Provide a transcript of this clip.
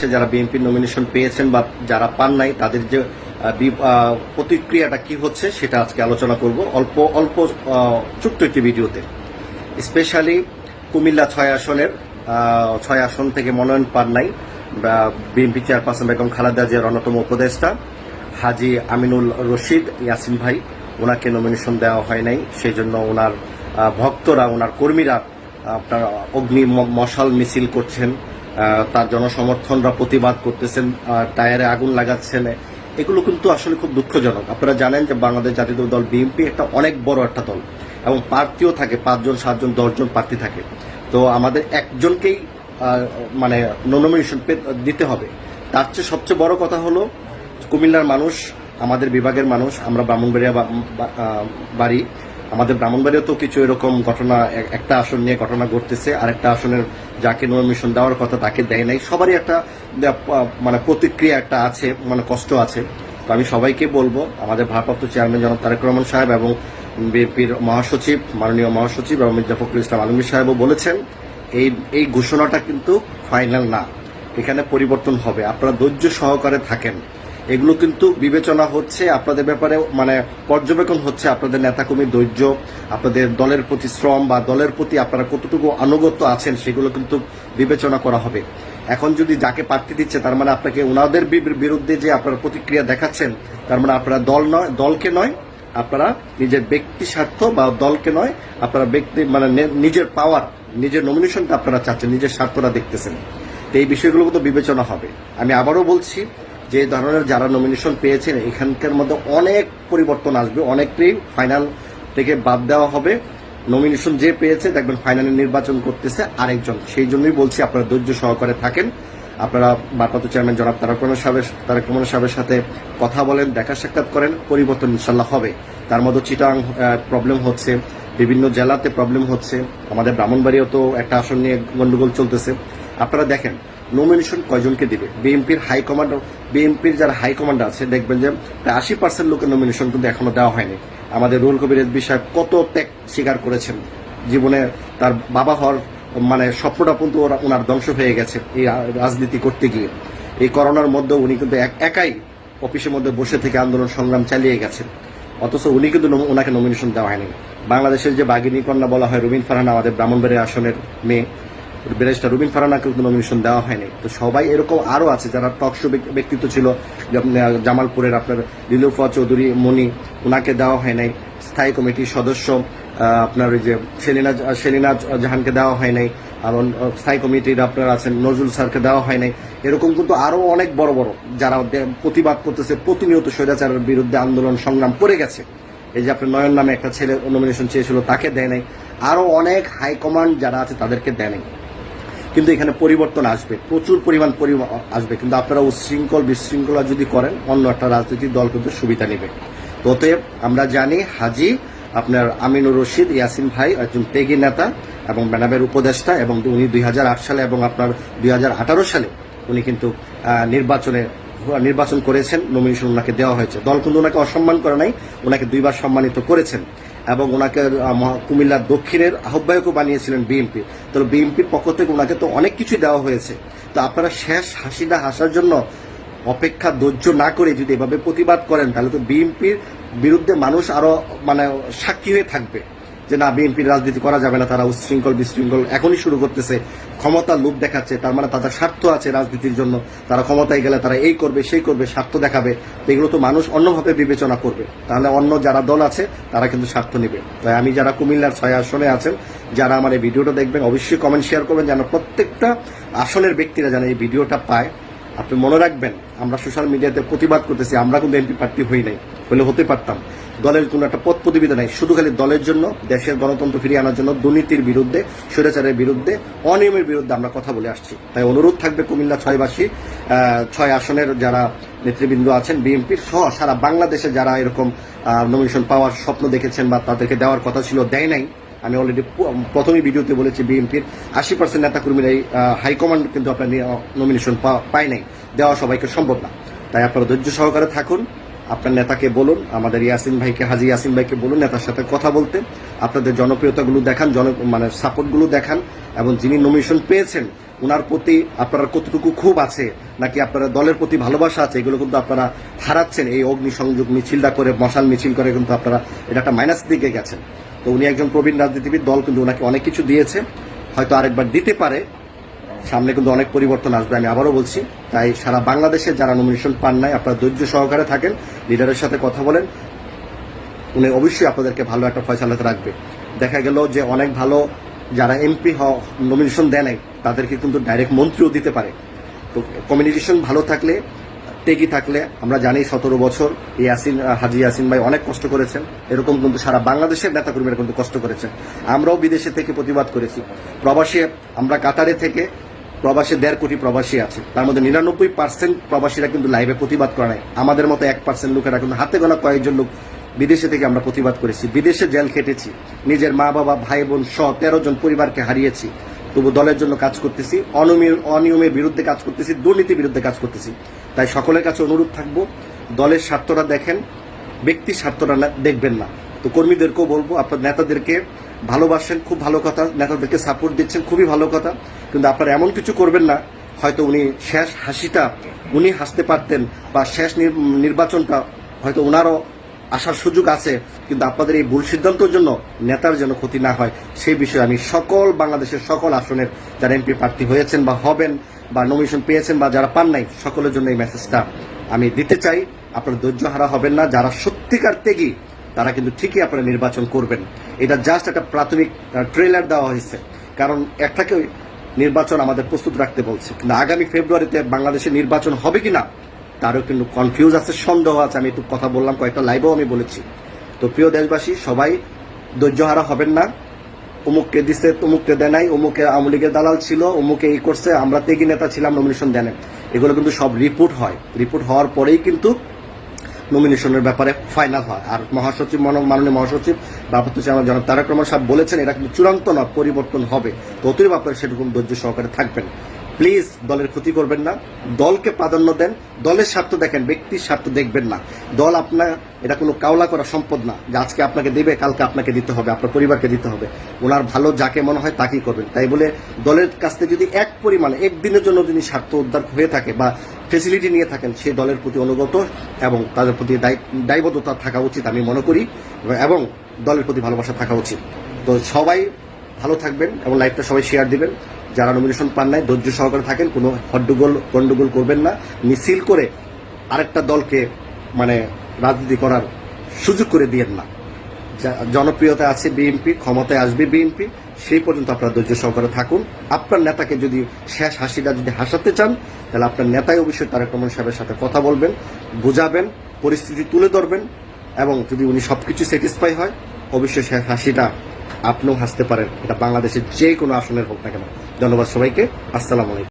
যারা BNP nomination পেয়েছেন বা যারা পান নাই, তাদের যে প্রতিক্রিয়াটা কি হচ্ছে সেটা আজকে আলোচনা করব। অল্প অল্প ছোট্ট একটি ভিডিওতে। স্পেশালি কুমিল্লা ছয় আসনের ছয় আসন থেকে মনোনয়ন পান নাই বিএনপি চেয়ারপারসন বেগম খালেদা জিয়ার অন্যতম উপদেষ্টা, হাজি আমিনুল রশিদ ইয়াসিন ভাই, ওনাকে নমিনেশন দেওয়া হয় নাই। সেই জন্য ওনার ভক্তরা, ওনার কর্মীরা, আপনার অগ্নি মশাল মিছিল করছেন। তার জনসমর্থনরা প্রতিবাদ করতেছেন টায়ারে আগুন লাগাচ্ছেন। এগুলো কিন্তু আসলে খুব দুঃখজনক। আপনারা জানেন যে বাংলাদেশ জাতীয় দল বিএনপি একটা অনেক বড় একটা দল এবং প্রার্থীও থাকে, পাঁচজন, সাতজন, দশজন প্রার্থী থাকে। তো আমাদের একজনকেই মানে নমিনেশন দিতে হবে। তার চেয়ে সবচেয়ে বড় কথা হলো, কুমিল্লার মানুষ, আমাদের বিভাগের মানুষ, আমরা ব্রাহ্মণবাড়িয়া বাড়ি। আমাদের ব্রাহ্মণবাড়িয়াও তো কিছু এরকম ঘটনা, এক- একটা আসন নিয়ে ঘটনা ঘটতেছে আর একটা আসনের যাকে নমিনেশন দেওয়ার কথা তাকে দেয় নাই। সবারই একটা মানে প্রতিক্রিয়া একটা আছে মানে কষ্ট আছে। তো আমি সবাইকে বলব, আমাদের ভারপ্রাপ্ত চেয়ারম্যান জনাব তারেক রহমান সাহেব এবং বিএনপির মহাসচিব, মাননীয় মহাসচিব এবং মির্জা ফখরুল ইসলাম আলমগীর সাহেবও বলেছেন, এই এই ঘোষণাটা কিন্তু ফাইনাল না। এখানে পরিবর্তন হবে। আপনারা ধৈর্য সহকারে থাকেন। এগুলো কিন্তু বিবেচনা হচ্ছে, আপনাদের ব্যাপারে মানে পর্যবেক্ষণ হচ্ছে আপনাদের নেতাকর্মীর ধৈর্য, আপনাদের দলের প্রতি শ্রম বা দলের প্রতি আপনারা কতটুকু আনুগত্য আছেন সেগুলো কিন্তু বিবেচনা করা হবে। এখন যদি যাকে প্রার্থী দিচ্ছে, তার মানে আপনাকে ওনাদের বিরুদ্ধে যে আপনারা প্রতিক্রিয়া দেখাচ্ছেন, তার মানে আপনারা দল নয়, দলকে নয়, আপনারা নিজের ব্যক্তি স্বার্থ বা দলকে নয়, আপনারা ব্যক্তি মানে নিজের পাওয়ার নিজের নমিনেশনটা আপনারা চাচ্ছেন, নিজের স্বার্থটা দেখতেছেন। তো এই বিষয়গুলো তো বিবেচনা হবে। আমি আবারও বলছি যে ধরনের যারা নমিনেশন পেয়েছেন, এখানকার মধ্যে অনেক পরিবর্তন আসবে, অনেকটাই ফাইনাল থেকে বাদ দেওয়া হবে। নমিনেশন যে পেয়েছে, দেখবেন ফাইনালে নির্বাচন করতেছে আরেকজন। সেই জন্যই বলছি আপনারা ধৈর্য সহকারে থাকেন। আপনারা ভারপ্রাপ্ত চেয়ারম্যান জনাব তারক রহমান সাহেবের তারেক সাহেবের সাথে কথা বলেন, দেখা সাক্ষাৎ করেন, পরিবর্তন ইনশাল্লাহ হবে। তার মধ্যে চিটাং প্রবলেম হচ্ছে, বিভিন্ন জেলাতে প্রবলেম হচ্ছে। আমাদের ব্রাহ্মণবাড়িও তো একটা আসন নিয়ে গন্ডগোল চলতেছে। আপনারা দেখেন নমিনেশন কয়জনকে দিবে? বিএনপির হাইকমান্ড বিএনপির যারা হাইকমান্ড আছে, দেখবেন যে প্রায় আশি পার্সেন্ট লোকের নমিনেশন কিন্তু এখনও দেওয়া হয়নি। আমাদের রুল কবির এসবি সাহেব কত ত্যাগ স্বীকার করেছেন। জীবনে তার বাবা হওয়ার মানে স্বপ্নটা কিন্তু ওনার ধ্বংস হয়ে গেছে এই রাজনীতি করতে গিয়ে। এই করোনার মধ্যে উনি কিন্তু এক- একাই অফিসের মধ্যে বসে থেকে আন্দোলন সংগ্রাম চালিয়ে গেছেন। অথচ উনি কিন্তু ওনাকে নমিনেশন দেওয়া হয়নি। বাংলাদেশের যে বাগিনী কন্যা বলা হয় রুবিন ফারহানা, আমাদের ব্রাহ্মণবাড়িয়া আসনের মেয়ে ব্যারিস্টার রুবিন ফারানাকে নমিনেশন দেওয়া হয়নি। তো সবাই এরকম আরও আছে, যারা টকশো ব্যক্তিত্ব ছিল জামালপুরের আপনার লিলুফা চৌধুরী মনি ওনাকে দেওয়া হয় নাই। স্থায়ী কমিটির সদস্য আপনার ওই যে সেলিনা সেলিনা জাহানকে দেওয়া হয় নাই। আর স্থায়ী কমিটির আপনার আছেন নজরুল স্যারকে দেওয়া হয় নাই। এরকম কিন্তু আরও অনেক বড় বড়, যারা প্রতিবাদ করতেছে, প্রতিনিয়ত স্বৈরাচারের বিরুদ্ধে আন্দোলন সংগ্রাম করে গেছে। এই যে আপনার নয়ন নামে একটা ছেলে নমিনেশন চেয়েছিল, তাকে দেয় নাই। আরও অনেক হাইকমান্ড যারা আছে, তাদেরকে দেয় নাই। কিন্তু এখানে পরিবর্তন আসবে। প্রচুর পরিমাণ আসবে। কিন্তু আপনারা উচ্ছৃঙ্খল বিশৃঙ্খলা যদি করেন, অন্য একটা রাজনৈতিক দল কিন্তু সুবিধা নেবে। অতএব আমরা জানি, হাজি, আপনার আমিনুর রশিদ, ইয়াসিন ভাই, একজন তেগি নেতা এবং ব্যানাবের উপদেষ্টা এবং উনি দুই হাজার আট সালে এবং আপনার দুই হাজার আঠারো সালে উনি কিন্তু নির্বাচনে, নির্বাচন করেছেন। নমিনেশন ওনাকে দেওয়া হয়েছে। দল কিন্তু ওনাকে অসম্মান করে নাই, ওনাকে দুইবার সম্মানিত করেছেন। এবং ওনাকে কুমিল্লার দক্ষিণের আহ্বায়কও বানিয়েছিলেন বিএনপি তো বিএনপির পক্ষ থেকে ওনাকে তো অনেক কিছুই দেওয়া হয়েছে। তো আপনারা শেষ হাসিটা হাসার জন্য অপেক্ষা ধৈর্য না করে যদি এভাবে প্রতিবাদ করেন, তাহলে তো বিএনপির বিরুদ্ধে মানুষ আরও মানে সাক্ষী হয়ে থাকবে। যে না, বিএনপির রাজনীতি করা যাবে না, তারা উচ্ছৃঙ্খল, বিশৃঙ্খল এখনই শুরু করতেছে। ক্ষমতা লোভ দেখাচ্ছে, তার মানে তাদের স্বার্থ আছে রাজনীতির জন্য। তারা ক্ষমতায় গেলে তারা এই করবে, সেই করবে, স্বার্থ দেখাবে। এগুলো তো মানুষ অন্যভাবে বিবেচনা করবে। তাহলে অন্য যারা দল আছে, তারা কিন্তু স্বার্থ নেবে। তাই আমি যারা কুমিল্লার ছয় আসনে আছেন, যারা আমার এই ভিডিওটা দেখবেন, অবশ্যই কমেন্ট শেয়ার করবেন, যেন প্রত্যেকটা আসনের ব্যক্তিরা যেন এই ভিডিওটা পায়। আপনি মনে রাখবেন, আমরা সোশ্যাল মিডিয়াতে প্রতিবাদ করতেছি, আমরা কিন্তু এমপি প্রার্থী হই নাই। হলে হতে পারতাম। দলের কোনো একটা পথ প্রতিবিধা নাই। শুধু খালি দলের জন্য, দেশের গণতন্ত্র ফিরিয়ে আনার জন্য, দুর্নীতির বিরুদ্ধে, স্বৈরাচারের বিরুদ্ধে, অনিয়মের বিরুদ্ধে আমরা কথা বলে আসছি। তাই অনুরোধ থাকবে কুমিল্লা ছয়বাসী ছয় আসনের যারা নেতৃবৃন্দ আছেন বিএনপির সহ সারা বাংলাদেশে যারা এরকম নমিনেশন পাওয়ার স্বপ্ন দেখেছেন বা তাদেরকে দেওয়ার কথা ছিল, দেয় নাই। আমি অলরেডি প্রথমেই ভিডিওতে বলেছি বিএনপির আশি পার্সেন্ট নেতাকর্মীরা এই হাইকমান্ড কিন্তু আপনার নমিনেশন পায় নাই। দেওয়া সবাইকে সম্ভব না। তাই আপনারা ধৈর্য সহকারে থাকুন। আপনার নেতাকে বলুন, আমাদের ইয়াসিন ভাইকে, হাজি ইয়াসিন ভাইকে বলুন, নেতার সাথে কথা বলতে, আপনাদের জনপ্রিয়তাগুলো দেখান, জন মানে সাপোর্টগুলো দেখান, এবং যিনি নমিনেশন পেয়েছেন ওনার প্রতি আপনারা কতটুকু খুব আছে, নাকি আপনারা দলের প্রতি ভালোবাসা আছে, এগুলো কিন্তু আপনারা হারাচ্ছেন। এই অগ্নিসংযোগ মিছিলটা করে, মশাল মিছিল করে কিন্তু আপনারা এটা একটা মাইনাস দিকে গেছেন। তো উনি একজন প্রবীণ রাজনীতিবিদ, দল কিন্তু ওনাকে অনেক কিছু দিয়েছে। হয়তো আরেকবার দিতে পারে সামনে কিন্তু অনেক পরিবর্তন আসবে, আমি আবারও বলছি। তাই সারা বাংলাদেশে যারা নমিনেশন পান নাই, আপনারা ধৈর্য সহকারে থাকেন লিডারের সাথে কথা বলেন। উনি অবশ্যই আপনাদেরকে ভালো একটা ফয়সালাতে রাখবে। দেখা গেল যে অনেক ভালো যারা এমপি নমিনেশন দেয় নাই, তাদেরকে কিন্তু ডাইরেক্ট মন্ত্রীও দিতে পারে। তো কমিউনিকেশন ভালো থাকলে টেকি থাকলে, আমরা জানি সতেরো বছর ইয়াসিন, হাজি ইয়াসিন ভাই অনেক কষ্ট করেছেন। এরকম কিন্তু সারা বাংলাদেশের নেতাকর্মীরা কিন্তু কষ্ট করেছেন। আমরাও বিদেশে থেকে প্রতিবাদ করেছি। প্রবাসী আমরা কাতারে থেকে প্রবাসী, দেড় কোটি প্রবাসী আছে। তার মধ্যে নিরানব্বই পার্সেন্ট প্রবাসীরা কিন্তু লাইভে প্রতিবাদ করে নাই। আমাদের মতো এক পার্সেন্ট লোকেরা কিন্তু হাতে গোনা কয়েকজন লোক বিদেশে থেকে আমরা প্রতিবাদ করেছি। বিদেশে জেল খেটেছি। নিজের মা বাবা, ভাই বোন সহ তেরো জন পরিবারকে হারিয়েছি। তবু দলের জন্য কাজ করতেছি। অনিয়মের অনিয়মের বিরুদ্ধে কাজ করতেছি। দুর্নীতির বিরুদ্ধে কাজ করতেছি। তাই সকলের কাছে অনুরোধ থাকব, দলের স্বার্থটা দেখেন, ব্যক্তির স্বার্থটা দেখবেন না। তো কর্মীদেরকেও বলব, আপনার নেতাদেরকে ভালোবাসেন, খুব ভালো কথা। নেতাদেরকে সাপোর্ট দিচ্ছেন, খুবই ভালো কথা। কিন্তু আপনারা এমন কিছু করবেন না, হয়তো উনি শেষ হাসিটা উনি হাসতে পারতেন বা শেষ নির- নির্বাচনটা হয়তো ওনারও আসার সুযোগ আছে, কিন্তু আপনাদের এই ভুল সিদ্ধান্তের জন্য নেতার যেন ক্ষতি না হয় সেই বিষয়ে আমি সকল বাংলাদেশের সকল আসনের যারা এমপি প্রার্থী হয়েছেন বা হবেন বা নমিনেশন পেয়েছেন বা যারা পান নাই, সকলের জন্য এই মেসেজটা আমি দিতে চাই। আপনারা ধৈর্য হারা হবেন না, যারা সত্যিকার ত্যাগী তারা কিন্তু ঠিকই আপনারা নির্বাচন করবেন। এটা জাস্ট একটা প্রাথমিক ট্রেলার দেওয়া হয়েছে। কারণ একটাকে নির্বাচন আমাদের প্রস্তুত রাখতে বলছে। কিন্তু আগামী ফেব্রুয়ারিতে বাংলাদেশে নির্বাচন হবে কি না তারও কিন্তু কনফিউজ আছে, সন্দেহ আছে। আমি একটু কথা বললাম, কয়েকটা লাইভেও আমি বলেছি। তো প্রিয় দেশবাসী, সবাই ধৈর্যহারা হবেন না। অমুককে দিচ্ছে তমুককে দেয় নাই। অমুকে আওয়ামী লীগের দালাল ছিল, অমুকে এই করছে। আমরা তেগি নেতা ছিলাম নমিনেশন দেন এগুলো কিন্তু সব রিপোর্ট হয়। রিপোর্ট হওয়ার পরেই কিন্তু নমিনেশনের ব্যাপারে ফাইনাল হয়। আর মহাসচিব মন- মাননীয় মহাসচিব বাপত্য চেয়ারম্যান জনাব তারেক সাহেব বলেছেন, এটা কিন্তু চূড়ান্ত নয়, পরিবর্তন হবে। তো অতিরিক্ত আপনারা সেরকম ধৈর্য সহকারে থাকবেন। প্লিজ দলের ক্ষতি করবেন না। দলকে প্রাধান্য দেন। দলের স্বার্থ দেখেন, ব্যক্তির স্বার্থ দেখবেন না। দল আপনার, এটা কোনো কাওলা করা সম্পদ না যে আজকে আপনাকে দেবে, কালকে আপনাকে দিতে হবে, আপনার পরিবারকে দিতে হবে। ওনার ভালো যাকে মনে হয় তাকেই করবেন। তাই বলে দলের কাছ থেকে যদি এক পরিমাণে, একদিনের জন্য যদি স্বার্থ উদ্ধার হয়ে থাকে বা ফেসিলিটি নিয়ে থাকেন সেই দলের প্রতি অনুগত এবং তাদের প্রতি দায়- দায়বদ্ধতা থাকা উচিত আমি মনে করি এবং দলের প্রতি ভালোবাসা থাকা উচিত। তো সবাই ভালো থাকবেন এবং লাইভটা সবাই শেয়ার দিবেন। যারা নমিনেশন পান নাই, ধৈর্য সহকারে থাকেন, কোনো হড্ডগোল, গন্ডগোল করবেন না। মিছিল করে আরেকটা দলকে মানে রাজনীতি করার সুযোগ করে দিয়েন না। জনপ্রিয়তা আছে বিএনপি ক্ষমতায় আসবে বিএনপি সেই পর্যন্ত আপনার ধৈর্য সহকারে থাকুন। আপনার নেতাকে যদি শেষ হাসিটা যদি হাসাতে চান, তাহলে আপনার নেতাই অবশ্যই তারেক রহমান সাহেবের সাথে কথা বলবেন, বুঝাবেন, পরিস্থিতি তুলে ধরবেন, এবং যদি উনি সবকিছু স্যাটিসফাই হয়, অবশ্যই শেষ হাসিটা আপনিও হাসতে পারেন। এটা বাংলাদেশের যে কোনো আসনের হোক না কেন। ধন্যবাদ সবাইকে। আসসালামু আলাইকুম।